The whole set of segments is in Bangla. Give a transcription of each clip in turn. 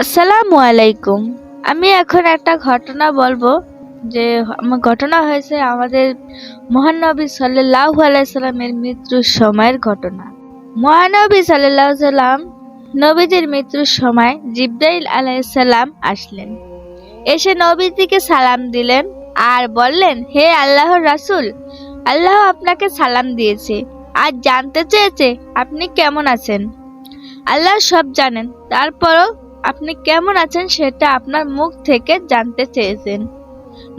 আসসালামু আলাইকুম। আমি এখন একটা ঘটনা বলব যে ঘটনা হয়েছে আমাদের মহানবী সাল্লাল্লাহু আলাইহি সাল্লামের মৃত্যুর সময়ের ঘটনা। মহানবী সাল্লাল্লাহু সাল্লাম নবীজির মৃত্যুর সময় জিব্রাইল আলাইসাল্লাম আসলেন। এসে নবীজিকে সালাম দিলেন আর বললেন, হে আল্লাহর রাসূল, আল্লাহ আপনাকে সালাম দিয়েছে আর জানতে চেয়েছে আপনি কেমন আছেন। আল্লাহ সব জানেন। তারপরও আপনি কেমন আছেন সেটা আপনার মুখ থেকে জানতে চেয়েছেন।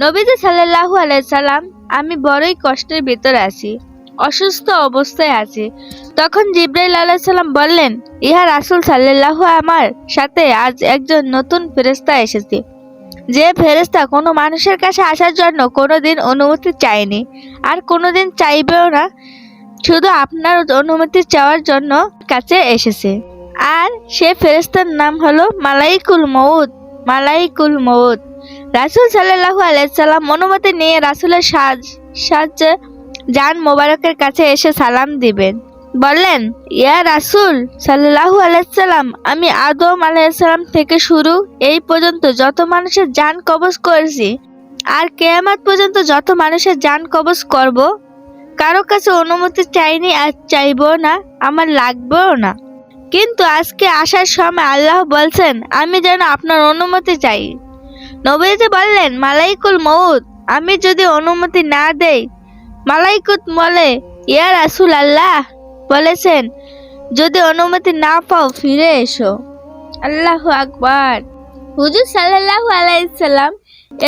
নবীজি সাল্লাল্লাহু আলাইহি সাল্লাম, আমি বড়ই কষ্টের ভিতরে আছি, অসুস্থ অবস্থায় আছি। তখন জিব্রাইল আলাইহিস সালাম বললেন, ইহা রাসূল সাল্লাল্লাহু আমার সাথে আজ একজন নতুন ফেরেস্তা এসেছে। যে ফেরেস্তা কোনো মানুষের কাছে আসার জন্য কোনোদিন অনুমতি চায়নি, আর কোনোদিন চাইবেও না, শুধু আপনার অনুমতি চাওয়ার জন্য কাছে এসেছে। আর সে ফেরেশতার নাম হলো মালাইকুল মউত মালাইকুল মউত। রাসূল সাল্লাল্লাহু আলাইসাল্লাম অনুমতি নিয়ে রাসূলের সাজ সাহায্যে জান মোবারকের কাছে এসে সালাম দিবেন। বললেন, ইয়া রাসূল সাল্লাল্লাহু আলাইসাল্লাম আমি আদম আলাইহিস সালাম থেকে শুরু এই পর্যন্ত যত মানুষের জান কবজ করেছি, আর কেয়ামত পর্যন্ত যত মানুষের জান কবজ করব, কারও কাছে অনুমতি চাইনি আর চাইব না, আমার লাগবেও না। কিন্তু আজকে আসার সময় আল্লাহ বলছেন, আমি যেন আপনার অনুমতি চাই। নবীজি বললেন, মালাইকুল মৌত আমি যদি অনুমতি না দেই, মালাইকুত বলে ইয়া রাসূল আল্লাহ বলেছেন, যদি অনুমতি না পাও, ফিরে এসো। আল্লাহ আকবার। হুজুর সাল্লাল্লাহু আলাইহি সাল্লাম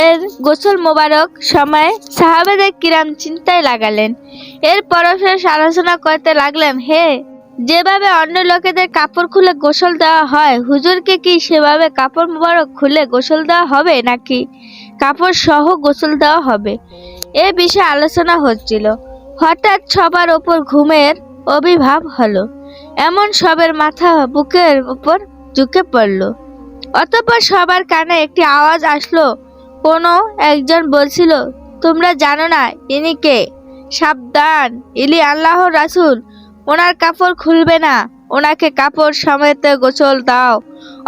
এর গোসল মোবারক সময় সাহাবেদের কিরাম চিন্তায় লাগালেন। এর পরশেষ আলোচনা করতে লাগলেন, হে যেভাবে অন্য লোকেদের কাপড় খুলে গোসল দেওয়া হয়, হুজুরকে কি সেভাবে কাপড় মোবারক খুলে গোসল দেওয়া হবে নাকি কাপড় সহ গোসল দেওয়া হবে? এ বিষয়ে আলোচনা হচ্ছিল। হঠাৎ সবার ওপর ঘুমের অভিভাব হলো। এমন সবের মাথা বুকের উপর ঝুঁকে পড়ল। অতঃপর সবার কানে একটি আওয়াজ আসলো। কোনো একজন বলছিল, তোমরা জানো না ইনি কে? সাবধান ইলি আল্লাহ রাসূল। ওনার কাপড় খুলবে না। ওনাকে কাপড় সমেত গোসল দাও।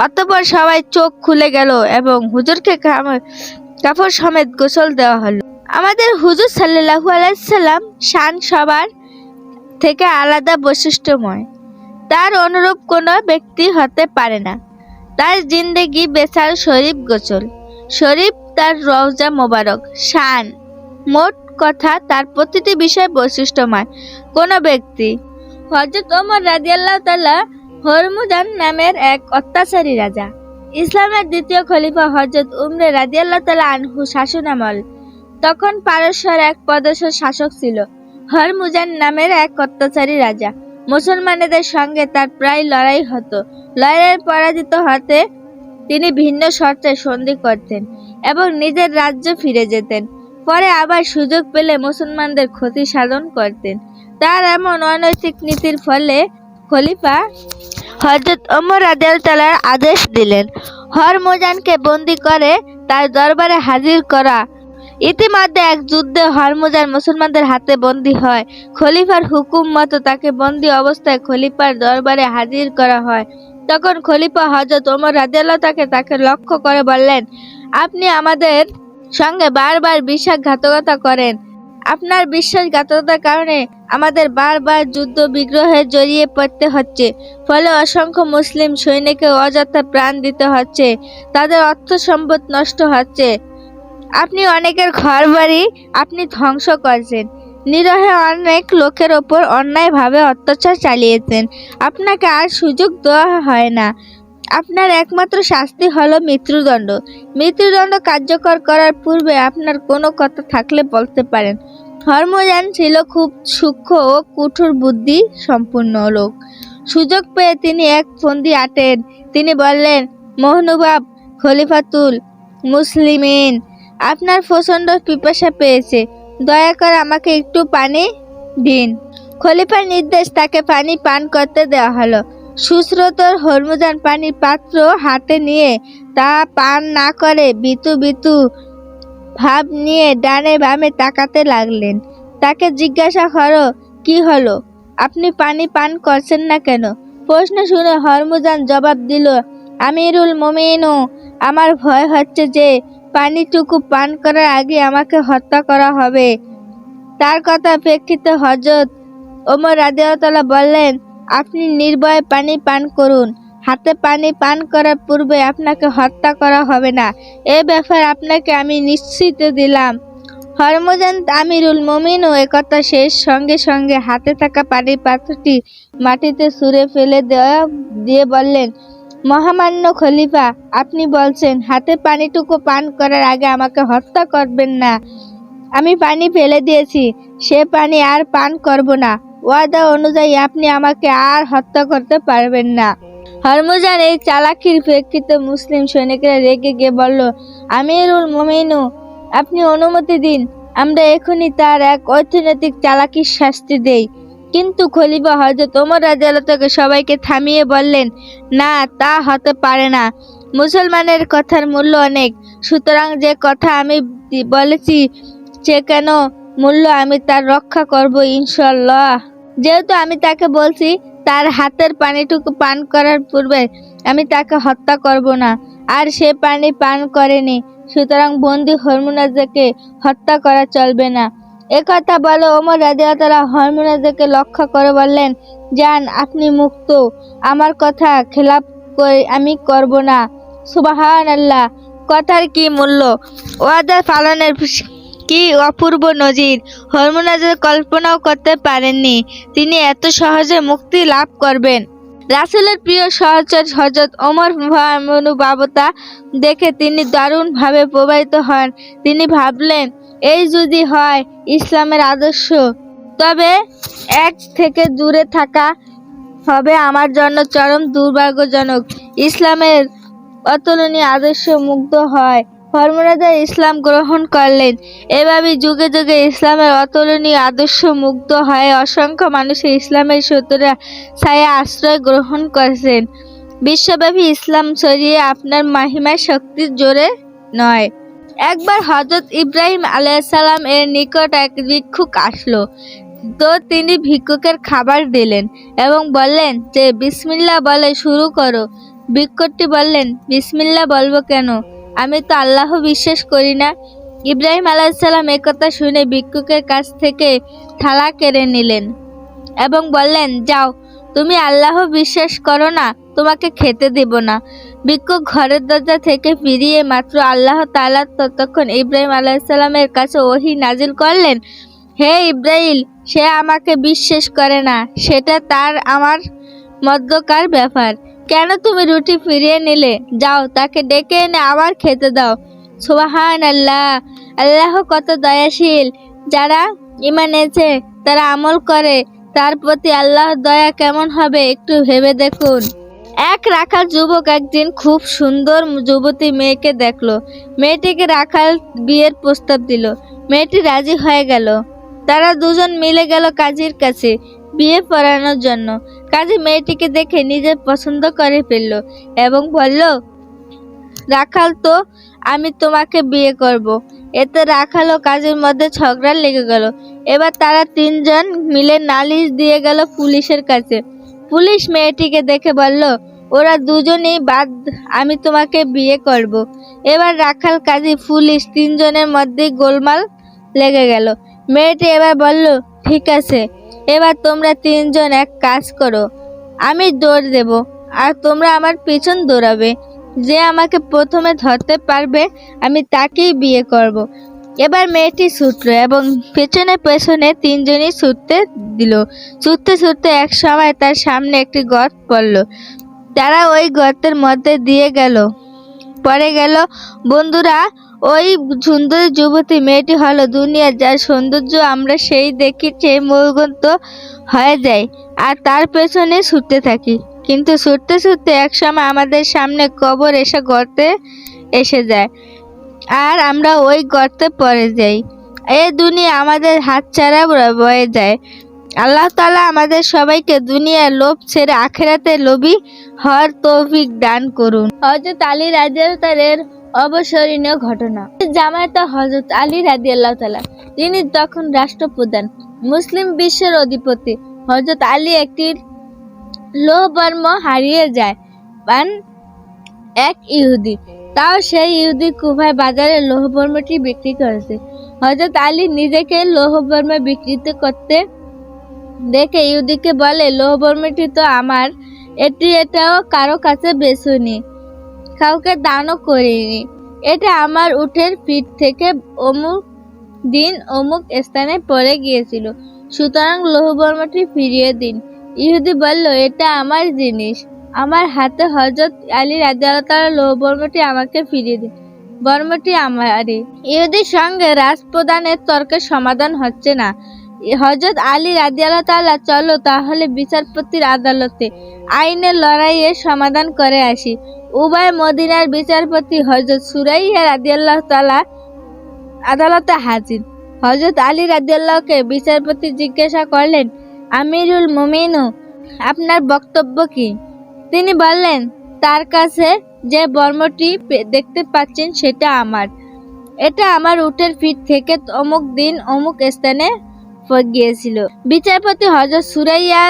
অতপর সবাই চোখ খুলে গেল এবং হুজুরকে কাপড় সমেত গোসল দেওয়া হলো। আমাদের হুজুর সাল্লাল্লাহু আলাইহি সাল্লাম শান সবার থেকে আলাদা বৈশিষ্ট্যময়। তার অনুরূপ কোনো ব্যক্তি হতে পারে না। তার জিন্দেগি বেচার শরীফ গোসল। শরীফ তার রওজা মোবারক, শান। মোট কথা তার প্রতিটি বিষয় বৈশিষ্ট্যময়। কোনো ব্যক্তি হজরত ওমর রাদিয়াল্লাহু তাআলা হরমুজান নামের এক অত্যাচারী রাজা। ইসলামের দ্বিতীয় খলিফা হজরত উমরে রাদিয়াল্লাহু তাআলা আনহু শাসনামল। তখন পারস্যের এক পদস্য শাসক ছিল, হরমুজান নামের এক অত্যাচারী রাজা। মুসলমানদের সঙ্গে তার প্রায় লড়াই হতো। লড়াইয়ের পরাজিত হতে তিনি ভিন্ন শর্তে সন্ধি করতেন এবং নিজের রাজ্য ফিরে যেতেন। পরে আবার সুযোগ পেলে মুসলমানদের ক্ষতি সাধন করতেন। তার এমন অনৈতিক নীতির ফলে খলিফা হজরত ওমর আদেল তালার আদেশ দিলেন হরমোজানকে বন্দি করে তার দরবারে হাজির করা। ইতিমধ্যে এক যুদ্ধে হরমোজান মুসলমানদের হাতে বন্দী হয়। খলিফার হুকুম মতো তাকে বন্দী অবস্থায় খলিফার দরবারে হাজির করা হয়। তখন খলিফা হজরত ওমর রাজিয়াল্লাহ তাকে তাকে লক্ষ্য করে বললেন, আপনি আমাদের সঙ্গে বারবার বিশ্বাসঘাতকতা করেন। আপনার বিশ্বাসঘাতকতার কারণে আমাদের বারবার যুদ্ধ বিগ্রহে জড়িয়ে পড়তে হচ্ছে, ফলে অসংখ্য মুসলিম সৈনিককে অযথা প্রাণ দিতে হচ্ছে, তাদের অর্থ সম্পদ নষ্ট হচ্ছে। আপনি অনেকের ঘর বাড়ি আপনি ধ্বংস করছেন। নিরহে অনেক লোকের ওপর অন্যায়ভাবে অত্যাচার চালিয়েছেন। আপনাকে আর সুযোগ দেওয়া হয় না। আপনার একমাত্র শাস্তি হলো মৃত্যুদণ্ড। মৃত্যুদণ্ড কার্যকর করার পূর্বে আপনার কোনো কথা থাকলে বলতে পারেন। হরমোজান ছিল খুব সূক্ষ্ম ও কঠোর বুদ্ধি সম্পূর্ণ লোক। সুযোগ পেয়ে তিনি এক ফন্দি আটেন। তিনি বললেন মহনুবাব খলিফাতুল মুসলিমিন, আপনার প্রচণ্ড পিপাসা পেয়েছে। দয়া করে আমাকে একটু পানি দিন। খলিফার নির্দেশ, তাকে পানি পান করতে দেওয়া হলো। সুস্রোতর হরমুজান পানির পাত্র হাতে নিয়ে তা পান না করে বিতু বিতু ভাব নিয়ে ডানে বামে তাকাতে লাগলেন। তাকে জিজ্ঞাসা করো কি হলো? আপনি পানি পান করছেন না কেন? প্রশ্ন শুনে হরমুজান জবাব দিল, আমিরুল মমিনু, আমার ভয় হচ্ছে যে পানিটুকু পান করার আগে আমাকে হত্যা করা হবে। তার কথা প্রেক্ষিতে হজরত ওমর রাদিয়াল্লাহু বললেন আপনি নির্ভয়ে পানি পান করুন। হাতে পানি পান করার পূর্বে আপনাকে হত্যা করা হবে না। এ ব্যাপার আপনাকে আমি নিশ্চিত দিলাম। হরমজান আমিরুল মমিনও একথা শেষ। সঙ্গে সঙ্গে হাতে থাকা পানির পাত্রটি মাটিতে ছুঁড়ে ফেলে দেওয়া দিয়ে বললেন, মহামান্য খলিফা, আপনি বলছেন, হাতে পানিটুকু পান করার আগে আমাকে হত্যা করবেন না। আমি পানি ফেলে দিয়েছি। সে পানি আর পান করব না। ওয়াদা অনুযায়ী আপনি আমাকে আর হত্যা করতে পারবেন না। হরমুজান এই চালাকির প্রেক্ষিতে মুসলিম সৈনিকরা রেগে গিয়ে বলল, আমিরুল মোমিনু, আপনি অনুমতি দিন। আমরা এখনই তার এক ঐতিহাসিক চালাকির শাস্তি দেই। কিন্তু খলিফা হজরত ওমর রাজিয়ালকে সবাইকে থামিয়ে বললেন, না, তা হতে পারে না। মুসলমানের কথার মূল্য অনেক। সুতরাং যে কথা আমি বলেছি সে কেন মূল্য আমি তার রক্ষা করব, ইনশাল্লাহ। যেহেতু আমি তাকে বলছি, তার হাতের পানিটুকু পান করার পূর্বে আমি তাকে হত্যা করব না। আর সে পানি পান করেনি, সুতরাং বন্দি হরমুনাজাকে হত্যা করা চলবে না। একথা বলে ওমর রাজিয়াতালা হরমুনাজাকে লক্ষ্য করে বললেন যান আপনি মুক্ত। আমার কথা খেলাপ করে আমি করব না। সুবাহান আল্লাহ কথার কি মূল্য? ওয়াদা পালনের কি অপূর্ব নজির। হরমোনাজের কল্পনাও করতে পারেননি। তিনি এত সহজে মুক্তি লাভ করবেন। রাসুলের প্রিয় সহচর হজরত ওমর মনুবাবতা দেখে তিনি দারুণভাবে প্রবাহিত হন। তিনি ভাবলেন, এই যদি হয় ইসলামের আদর্শ, তবে এক থেকে দূরে থাকা হবে আমার জন্য চরম দুর্ভাগ্যজনক। ইসলামের অতুলনীয় আদর্শ মুগ্ধ হয়। ধর্মরাজা ইসলাম গ্রহণ করলেন। এভাবে যুগে যুগে ইসলামের অতুলনীয় আদর্শ মুগ্ধ হয়ে অসংখ্য মানুষের ইসলামের সত্যরা ছায়া আশ্রয় গ্রহণ করেছেন। বিশ্বব্যাপী ইসলাম ছড়িয়ে আপনার মাহিমার শক্তির জোরে নয়। একবার হজরত ইব্রাহিম আলাইসাল্লাম এর নিকট এক ভিক্ষুক আসলো। তো তিনি ভিক্ষুকের খাবার দিলেন এবং বললেন যে বিসমিল্লা বলে শুরু করো। ভিক্ষুকটি বললেন বিসমিল্লা বলব কেন? আমি তো আল্লাহ বিশ্বাস করি না। ইব্রাহিম আলাইসাল্লাম একথা শুনে ভিক্ষুকের কাছ থেকে থালা কেড়ে নিলেন এবং বললেন, যাও, তুমি আল্লাহ বিশ্বাস করো না, তোমাকে খেতে দেব না। ভিক্ষুক ঘরের দরজা থেকে ফিরিয়ে মাত্র আল্লাহ তাআলা ততক্ষণ ইব্রাহিম আলাইসাল্লামের কাছে ওহি নাজিল করলেন, হে ইব্রাহিম, সে আমাকে বিশ্বাস করে না, সেটা তার, আমার মধ্যকার ব্যাপার। কেন তুমি রুটি ফিরিয়ে নিলে? যাও, তাকে ডেকে এনে আবার খেতে দাও। সুবাহান আল্লাহ আল্লাহ কত দয়াশীল। যারা ইমান এনেছে, তারা আমল করে। তার প্রতি আল্লাহর দয়া কেমন হবে একটু ভেবে দেখুন। এক রাখাল যুবক একদিন খুব সুন্দর যুবতী মেয়েকে দেখল। মেয়েটিকে রাখাল বিয়ের প্রস্তাব দিল। মেয়েটি রাজি হয়ে গেল। তারা দুজন মিলে গেল কাজীর কাছে। বিয়ে পড়ানোর জন্য। কাজী মেয়েটিকে দেখে নিজের পছন্দ করে ফেলল এবং বলল, রাখাল তো, আমি তোমাকে বিয়ে করব। এতে রাখাল ও কাজের মধ্যে ঝগড়া লেগে গেল। এবার তারা তিনজন মিলে নালিশ দিয়ে গেল পুলিশের কাছে। পুলিশ মেয়েটিকে দেখে বলল, ওরা দুজনেই বাদ, আমি তোমাকে বিয়ে করব। এবার রাখাল, কাজী, পুলিশ তিনজনের মধ্যে গোলমাল লেগে গেল। মেয়েটি এবার বলল, ঠিক আছে। এবার তোমরা তিনজন এক কাজ করো। আমি দৌড় দেব আর তোমরা আমার পিছন দৌড়াবে। যে আমাকে প্রথমে ধরতে পারবে, আমি তাকেই বিয়ে করব। এবার মেয়েটি ছুটলো এবং পেছনে পেছনে তিনজনই ছুটতে দিল। ছুটতে ছুটতে এক সময় তার সামনে একটি গর্ত পড়ল। তারা ওই গর্তের মধ্যে দিয়ে গেল। পরে গেল, বন্ধুরা ওই সুন্দর যুবতী মেয়েটি হলো দুনিয়ার যার সৌন্দর্য আমরা সেই দেখি সেই মূলগ্রন্থ হয়ে যায়। আর তার পেছনে ছুটতে থাকি। কিন্তু ছুটতে ছুটতে একসময় আমাদের সামনে কবর এসে গর্তে এসে যায়। আর আমরা ওই গর্তে পড়ে যাই। এ দুনিয়া আমাদের হাতছাড়া বয়ে যায়। আল্লাহ তালা আমাদের সবাইকে দুনিয়ার লোভ ছেড়ে আখেরাতে লোভী হওয়ার তৌফিক দান করুন। হযরত আলী রাদিয়াল্লাহু অবসরণীয় ঘটনা। জামায়াত হযরত আলী রাদিয়াল্লাহু তাআলা, তিনি তখন রাষ্ট্রপ্রধান, মুসলিম বিশ্বের অধিপতি। হযরত আলী একটি লোহবর্ম হারিয়ে যায়, পান এক ইহুদি। তাও সেই ইহুদি কুফায় বাজারে লৌহবর্মটি বিক্রি করেছে। হজরত আলী নিজেকে লৌহবর্মা বিকৃত করতে দেখে ইহুদিকে বলে, লৌহবর্মটি তো আমার, এটি এটাও কারও কাছে বেসুনি কাউকে দানও করিনি। এটা আমার উঠের পিঠ থেকে অমুক দিন অমুক স্থানে পড়ে গিয়েছিল। সুতরাং লৌহবর্মটি ফিরিয়ে দিন। ইহুদি বলল, এটা আমার জিনিস। আমার হাতে হজরত আলী রাজিয়াল লৌহবর্মটি আমাকে ফিরিয়ে দিন। বর্মটি আমারই। ইহুদির সঙ্গে রাজপ্রদানের তর্কের সমাধান হচ্ছে না। হজরত আলী রাজিয়াল তাআলা, চলো তাহলে বিচারপতির আদালতে আইনের লড়াইয়ের সমাধান করে আসি। উভয় মদিনার বিচারপতি হজরত সুরাইয়া রাদিয়াল্লাহ তালা আদালতে হাজির। হজরত আলী রাদিয়াল্লাহকে বিচারপতি জিজ্ঞাসা করলেন, আমিরুল মুমিনু, আপনার বক্তব্য কি? তিনি বললেন, তার কাছে যে বর্মটি দেখতে পাচ্ছেন সেটা আমার। এটা আমার উটের পিঠ থেকে অমুক দিন অমুক স্থানে গিয়েছিল। বিচারপতি হজরত সুরাইয়া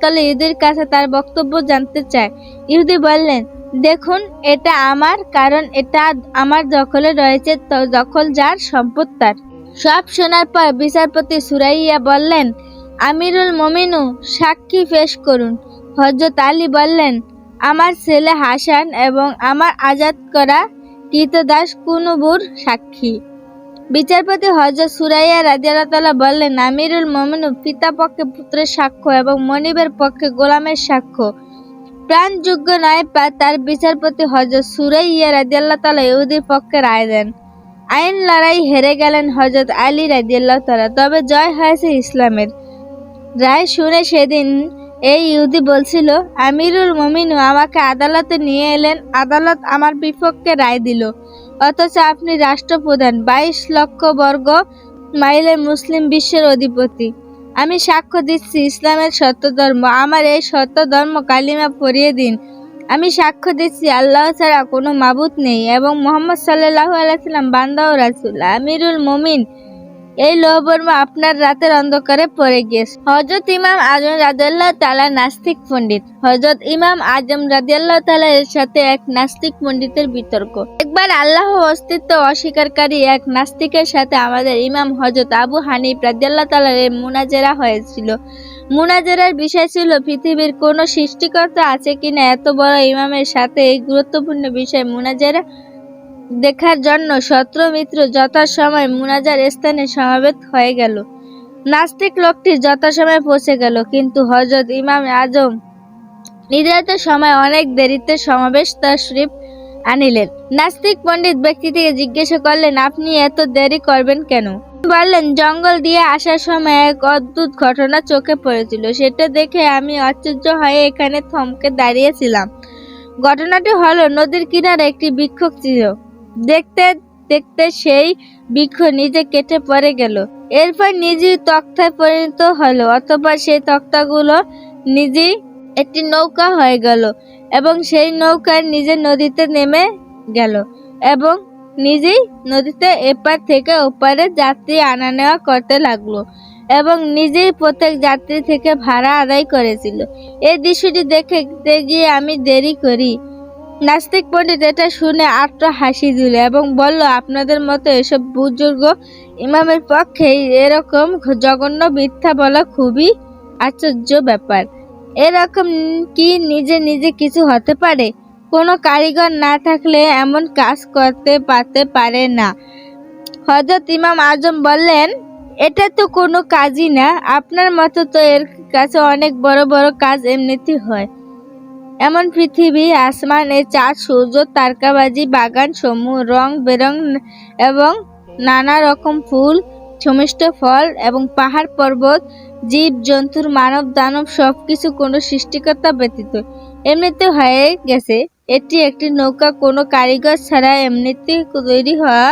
তাআলা ইহুদির কাছে তার বক্তব্য জানতে চায়। ইহুদি বললেন দেখুন, এটা আমার, কারণ এটা আমার দখলে রয়েছে দখল যার সম্পদ তার। সব শোনার পর বিচারপতি সুরাইয়া বললেন, আমিরুল মমিনু, সাক্ষী পেশ করুন। হজরত আলী বললেন, আমার ছেলে হাসান এবং আমার আজাদ করা কৃতদাস কুনুবুর সাক্ষী। বিচারপতি হজরত সুরাইয়া রাজিয়াল্লাহ বললেন, আমিরুল মমিনু পিতা পক্ষে পুত্রের সাক্ষ্য এবং মনিবের পক্ষে গোলামের সাক্ষ্য। প্রাণযোগ্য নয় তার বিচারপতি হজরত সুরাইয়া রাজিয়াল্লাহ তালা ইহুদির পক্ষে রায় দেন। আইন লড়াই হেরে গেলেন হজরত আলী রাজিয়াল্লাহ তালা তবে জয় হয়েছে ইসলামের। রায় শুনে সেদিন এই ইহুদি বলছিল, আমিরুল মমিনু আমাকে আদালতে নিয়ে এলেন, আদালত আমার বিপক্ষে রায় দিল। অথচ আপনি রাষ্ট্রপ্রধান, বাইশ লক্ষ বর্গ মাইলের মুসলিম বিশ্বের অধিপতি। আমি সাক্ষ্য দিচ্ছি, ইসলামের সত্য ধর্ম। আমার এই সত্য ধর্ম কালিমা পড়িয়ে দিন। আমি সাক্ষ্য দিচ্ছি, আল্লাহ ছাড়া কোনো মাবুত নেই এবং মোহাম্মদ সাল্লাহ আলাইসাল্লাম বান্দা ও রাসুল। আমিরুল মমিন। এই লোহবর্ম আপনার রাতের অন্ধকারে পড়ে গিয়েছে। হজরত ইমাম আজম রাজিয়াল্লাহ তালা নাস্তিক পণ্ডিত। হজরত ইমাম আজম রাজিয়াল্লাহ তালা এর সাথে এক নাস্তিক পণ্ডিতের বিতর্ক। একবার আল্লাহ অস্তিত্ব অস্বীকারী এক নাস্তিকের সাথে আমাদের ইমাম হজরত আবু হানিফ রাজিয়াল্লাহ তালার মুনাজেরা হয়েছিল। মুনাজেরার বিষয় ছিল, পৃথিবীর কোনো সৃষ্টিকর্তা আছে কিনা এত বড় ইমামের সাথে এই গুরুত্বপূর্ণ বিষয় মুনাজেরা দেখার জন্য শত্রু মিত্র যথাসময় মুনাজার স্থানে সমাবেত হয়ে গেল। নাস্তিক লোকটি যথাসময়ে পৌঁছে গেল, কিন্তু হজরত ইমাম আজম নির্ধারিত সময় অনেক দেরিতে সমাবেশ তার তশরিফ আনিলেন। নাস্তিক পণ্ডিত ব্যক্তিটিকে জিজ্ঞাসা করলেন, আপনি এত দেরি করবেন কেন? বললেন, জঙ্গল দিয়ে আসার সময় এক অদ্ভুত ঘটনা চোখে পড়েছিল। সেটা দেখে আমি আশ্চর্য হয়ে এখানে থমকে দাঁড়িয়েছিলাম। ঘটনাটি হলো নদীর কিনারে একটি বিক্ষোভ ছিল। দেখতে দেখতে সেই বৃক্ষ নিজে কেটে পড়ে গেল। এরপর নিজেই তক্তায় পরিণত হলো, অথবা সেই তক্তাগুলো নিজেই একটি নৌকা হয়ে গেল এবং সেই নৌকায় নিজে নদীতে নেমে গেল এবং নিজেই নদীতে এপার থেকে ওপারে যাত্রী আনা নেওয়া করতে লাগল এবং নিজেই প্রত্যেক যাত্রী থেকে ভাড়া আদায় করেছিল। এই দৃশ্যটি দেখতে গিয়ে আমি দেরি করি। নাস্তিক পণ্ডিত এটা শুনে আট্ট হাসি দিল এবং বলল, আপনাদের মতো এসব বুজুর্গ ইমামের পক্ষে এরকম জঘন্য মিথ্যা বলা খুবই আশ্চর্য ব্যাপার। এরকম কি নিজে নিজে কিছু হতে পারে? কোনো কারিগর না থাকলে এমন কাজ করতে পারতে পারে না। হজরত ইমাম আজম বললেন, এটা তো কোনো কাজই না। আপনার মতো তো এর কাছে অনেক বড় বড় কাজ এমনিতেই হয়। এমন পৃথিবী, আসমান চাঁদ, সূর্য, তারকাবাজি, বাগান সমূহ, রং বেরং এবং নানা রকম ফুল, সমিষ্ট ফল এবং পাহাড় পর্বত, জীব, জন্তুর, মানব, দানব সবকিছু কোনো সৃষ্টিকর্তা ব্যতীত। এমনিতে হয়ে গেছে, এটি একটি নৌকা, কোনো কারিগর ছাড়া এমনিতে তৈরি হওয়া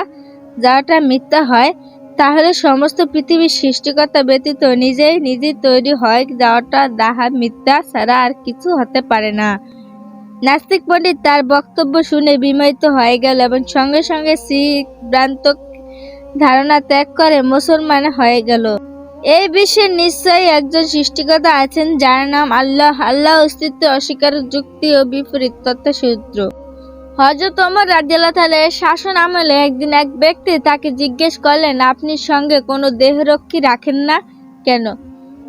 যাওয়াটা মিথ্যা হয় তাহলে সমস্ত পৃথিবীর সৃষ্টিকর্তা ব্যতীত নিজেই নিজেই তৈরি হয় যাওয়াটা দাহা মিথ্যা ছাড়া আর কিছু হতে পারে না। নাস্তিক পণ্ডিত তার বক্তব্য শুনে বিমোহিত হয়ে গেল এবং সঙ্গে সঙ্গে সিদ্ধান্ত ধারণা ত্যাগ করে মুসলমান হয়ে গেল। এই বিশ্বে নিশ্চয়ই একজন সৃষ্টিকর্তা আছেন যার নাম আল্লাহ। আল্লাহ অস্তিত্ব অস্বীকার, যুক্তি ও বিপরীত তথ্যসূত্র হজরত ওমর রাদিয়াল্লাহু তাআলা শাসন আমলে একদিন এক ব্যক্তি তাকে জিজ্ঞেস করলেন, আপনি সঙ্গে কোনো দেহরক্ষী রাখেন না কেন?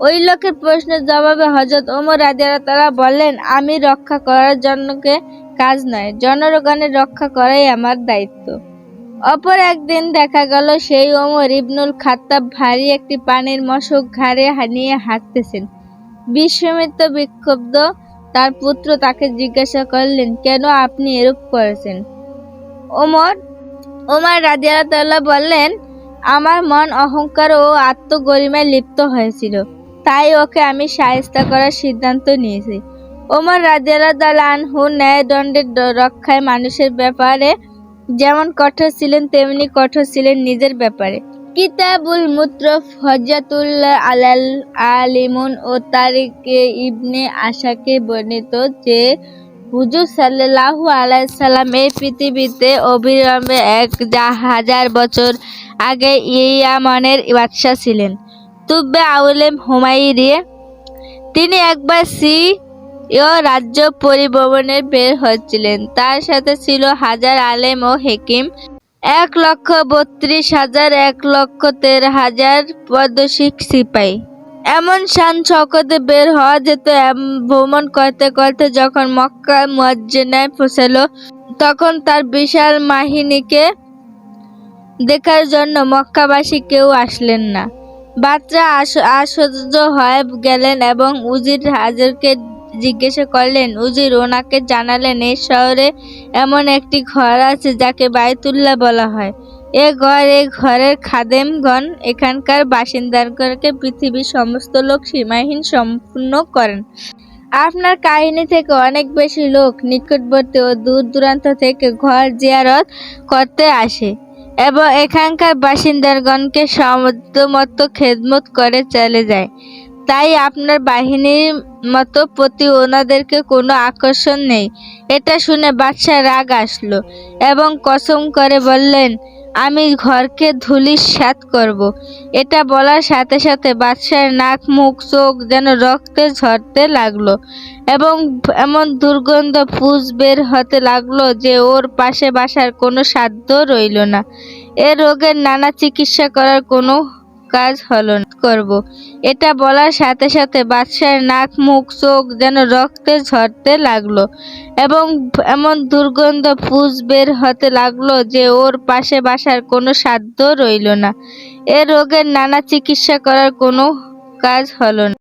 ওই লোকের প্রশ্নের জবাবে হজরত ওমর তাআলা বললেন, আমি রক্ষা করার জন্যকে কাজ নয়, জনগণের রক্ষা করাই আমার দায়িত্ব। অপর একদিন দেখা গেল, সেই ওমর ইবনুল খাত্তাব ভারী একটি পানির মশক ঘাড়ে নিয়ে হাঁটতেছেন। বিস্মিত বিক্ষুব্ধ তার পুত্র তাকে জিজ্ঞাসা করলেন, কেন আপনি এরূপ করেছেন? ওমর ওমর রাদিয়াল্লাহু বললেন, আমার মন অহংকার ও আত্মগরিমায় লিপ্ত হয়েছিল, তাই ওকে আমি সাহিস্তা করার সিদ্ধান্ত নিয়েছি। ওমর রাদিয়াল্লাহু আনহু ন্যায়দণ্ডের রক্ষায় মানুষের ব্যাপারে যেমন কঠোর ছিলেন, তেমনি কঠোর ছিলেন নিজের ব্যাপারে। কিতাবুল মুত্রফ হজ্জাতুল্লাহ আলাল আলিমুন ও তারিকে ইবনে আশাকে বর্ণিত যে, হুজুর সাল্লাল্লাহু আলাইহি সাল্লাম এই পৃথিবীতে অবিলম্বে এক হাজার বছর আগে ইয়ামানের বাদশাহ ছিলেন। তুব্বে আউলেম হুমায়ুরি তিনি একবার সি ও রাজ্য পরিভ্রমণে বের হচ্ছিলেন তার সাথে ছিল হাজার আলেম ও হেকিম। এক লক্ষ বত্রিশ হাজার, এক লক্ষ তেরো হাজার পদশিক সিপাই। এমন শান শকতে বের হওয়া যেত ভ্রমণ করতে করতে যখন মক্কা মুয়াজ্জিনায় পৌঁছালো, তখন তার বিশাল বাহিনীকে দেখার জন্য মক্কাবাসী কেউ আসলেন না। বাচ্চা আশ- আশ্চর্য হয়ে গেলেন এবং উজির হাজারকে জিজ্ঞাসা করলেন উজির ওনাকে জানালেন এই শহরে এমন একটি ঘর আছে যাকে বায়তুল্লাহ বলা হয়। এ ঘর, এ ঘরের খাদেমগণ এখানকার বাসিন্দাদেরকে পৃথিবীর সমস্ত লোক সীমাহীন সম্পূর্ণ করেন। আপনার কাহিনী থেকে অনেক বেশি লোক নিকটবর্তী ও দূর দূরান্ত থেকে ঘর জিয়ারত করতে আসে এবং এখানকার বাসিন্দারগণকে সমস্ত খেদমত করে চলে যায়। তাই আপনার বাহিনীর মতো প্রতি ওনাদেরকে কোনো আকর্ষণ নেই এটা শুনে বাদশাহ রাগ আসলো এবং কসম করে বললেন, আমি ঘরকে ধুলিস সাত করব। এটা বলার সাথে সাথে বাদশাহের নাক, মুখ, চোখ যেন রক্তে ঝরতে লাগল এবং এমন দুর্গন্ধ পুজ বের হতে লাগল যে ওর পাশে বাসার কোনো সাধ্য রইল না এ রোগের নানা চিকিৎসা করার কোনো কাজ হলো করব। এটা বলার সাথে সাথে বাদশাহের নাক, মুখ, চোখ যেন রক্তে ঝরতে লাগল এবং এমন দুর্গন্ধ পুজ বের হতে লাগল যে ওর পাশে বাসার কোনো সাধ্য রইল না। এ রোগের নানা চিকিৎসা করার কোনো কাজ হল না।